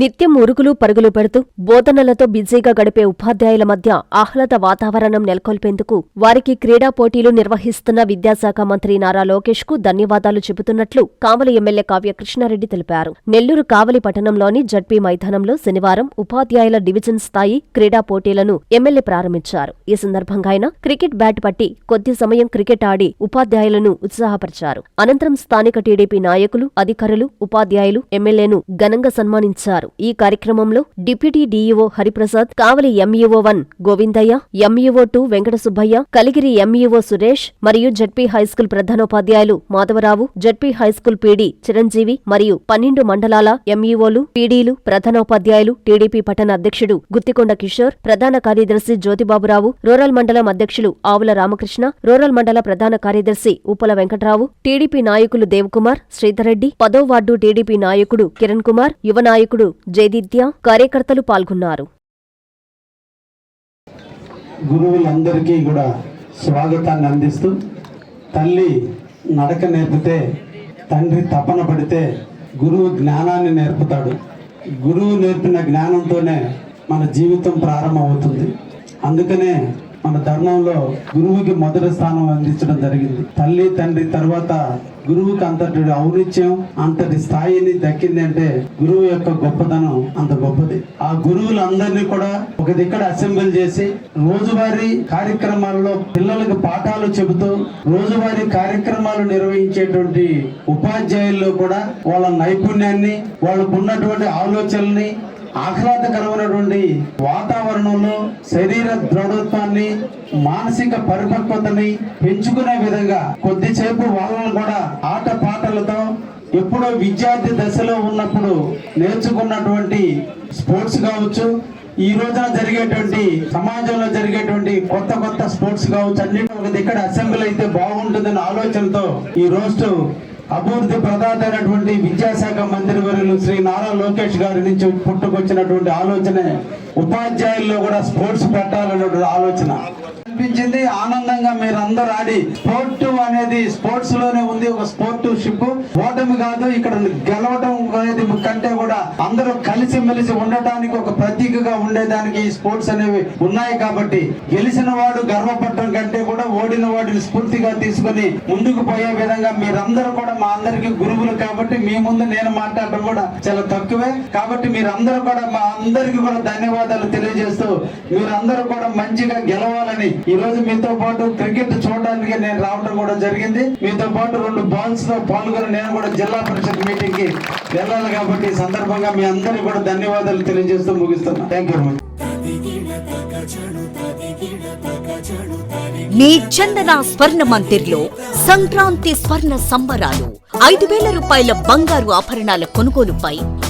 నిత్యం ఉరుకులు పరుగులు పెడుతూ బోధనలతో బిజీగా గడిపే ఉపాధ్యాయుల మధ్య ఆహ్లాద వాతావరణం నెలకొల్పేందుకు వారికి క్రీడా పోటీలు నిర్వహిస్తున్న విద్యాశాఖ మంత్రి నారా లోకేష్కు ధన్యవాదాలు చెబుతున్నట్లు కావలి ఎమ్మెల్యే కావ్య కృష్ణారెడ్డి తెలిపారు. నెల్లూరు కావలి పట్టణంలోని జడ్పీ మైదానంలో శనివారం ఉపాధ్యాయుల డివిజన్ స్థాయి క్రీడా పోటీలను ఎమ్మెల్యే ప్రారంభించారు. ఈ సందర్భంగా ఆయన క్రికెట్ బ్యాట్ పట్టి కొద్ది సమయం క్రికెట్ ఆడి ఉపాధ్యాయులను ఉత్సాహపరిచారు. అనంతరం స్థానిక టీడీపీ నాయకులు అధికారులు ఉపాధ్యాయులు ఎమ్మెల్యేను ఘనంగా సన్మానించారు. ఈ కార్యక్రమంలో deputy DEO Hariprasad Kavali MEO one Govindaiah MEO two Venkata Subbaiah Kaligiri MEO Suresh మరియు జడ్పీ హైస్కూల్ ప్రధానోపాధ్యాయులు Madhavarao ZP high school PD Chiranjeevi మరియు పన్నెండు మండలాల ఎంఈఓలు పీడీలు ప్రధానోపాధ్యాయులు టీడీపీ పట్టణ అధ్యక్షుడు గుత్తికొండ కిషోర్ ప్రధాన కార్యదర్శి జ్యోతిబాబురావు రూరల్ మండలం అధ్యక్షులు ఆవుల రామకృష్ణ రూరల్ మండల ప్రధాన కార్యదర్శి ఉప్పల వెంకట్రావు టీడీపీ నాయకులు దేవకుమార్ శ్రీధర్రెడ్డి పదో వార్డు టీడీపీ నాయకుడు కిరణ్ కుమార్ యువ నాయకుడు జయదిత్య కార్యకర్తలు పాల్గొన్నారు. గురువులందరికీ కూడా స్వాగతాన్ని అందిస్తూ తల్లి నడక నేర్పితే తండ్రి తపన పడితే గురువు జ్ఞానాన్ని నేర్పుతాడు. గురువు నేర్పిన జ్ఞానంతోనే మన జీవితం ప్రారంభమవుతుంది. అందుకనే మన ధర్మంలో గురువుకి మొదటి స్థానం అందించడం జరిగింది. తల్లి తండ్రి తర్వాత గురువుకి అంతటి ఔనిత్యం అంతటి స్థాయిని దక్కింది అంటే గురువు యొక్క గొప్పతనం అంత గొప్పది. ఆ గురువులందరినీ కూడా ఒక దిక్కడ అసెంబ్లీ చేసి రోజువారీ కార్యక్రమాల్లో పిల్లలకు పాఠాలు చెబుతూ రోజువారీ కార్యక్రమాలు నిర్వహించేటువంటి ఉపాధ్యాయుల్లో కూడా వాళ్ళ నైపుణ్యాన్ని వాళ్ళకున్నటువంటి ఆలోచనల్ని ఆహ్లాదకరమైనటువంటి వాతావరణంలో శరీర దృఢత్వాన్ని మానసిక పరిపక్వతని పెంచుకునే విధంగా కొద్దిసేపు వాళ్ళను కూడా ఆట పాటలతో ఎప్పుడో విద్యార్థి దశలో ఉన్నప్పుడు నేర్చుకున్నటువంటి స్పోర్ట్స్ కావచ్చు ఈ రోజున జరిగేటువంటి సమాజంలో జరిగేటువంటి కొత్త కొత్త స్పోర్ట్స్ కావచ్చు అన్నిటి ఒక దగ్గర అసెంబ్లీ అయితే బాగుంటుందన్న ఆలోచనతో ఈ రోజు అభివృద్ధి ప్రదాత అయినటువంటి విద్యాశాఖ మంత్రి వర్యులు శ్రీ నారా లోకేష్ గారి నుంచి పుట్టుకొచ్చినటువంటి ఆలోచనే ఉపాధ్యాయుల్లో కూడా స్పోర్ట్స్ పెట్టాలన్నటువంటి ఆలోచన. అనిపించింది ఆనందంగా మీరు అందరూ ఆడి స్పోర్ట్ అనేది స్పోర్ట్స్ ఇక్కడ గెలవటం అనేది కంటే కూడా అందరూ కలిసి మెలిసి ఉండటానికి ఒక ప్రతీకగా ఉండేదానికి ఈ స్పోర్ట్స్ అనేవి ఉన్నాయి కాబట్టి గెలిచిన వాడు గర్వపడటం కంటే కూడా ఓడిన వాడిని స్ఫూర్తిగా తీసుకొని ముందుకు పోయే విధంగా మీరందరూ కూడా మా అందరికి గురువులు కాబట్టి మీ ముందు నేను మాట్లాడడం కూడా చాలా తక్కువే కాబట్టి మీరందరూ కూడా మా అందరికి కూడా ధన్యవాదాలు తెలియజేస్తూ మీరందరూ కూడా మంచిగా గెలవాలని ఈ రోజు మీతో పాటు క్రికెట్ చూడడానికి నేను రావడం కూడా జరిగింది. మీతో పాటు రెండు బాల్స్లో పాల్గొని నేను కూడా జిల్లా పరిషత్ మీటింగ్కి వెళ్ళాలి కాబట్టి ఈ సందర్భంగా మీ అందరికీ కూడా ధన్యవాదాలు తెలియజేస్తూ ముగిస్తున్నాను థ్యాంక్ యూ మీ చందన స్వర్ణ మందిర్లో సంక్రాంతి స్వర్ణ సంబరాలు. ఐదు వేల రూపాయల బంగారు ఆభరణాల కొనుగోలుపై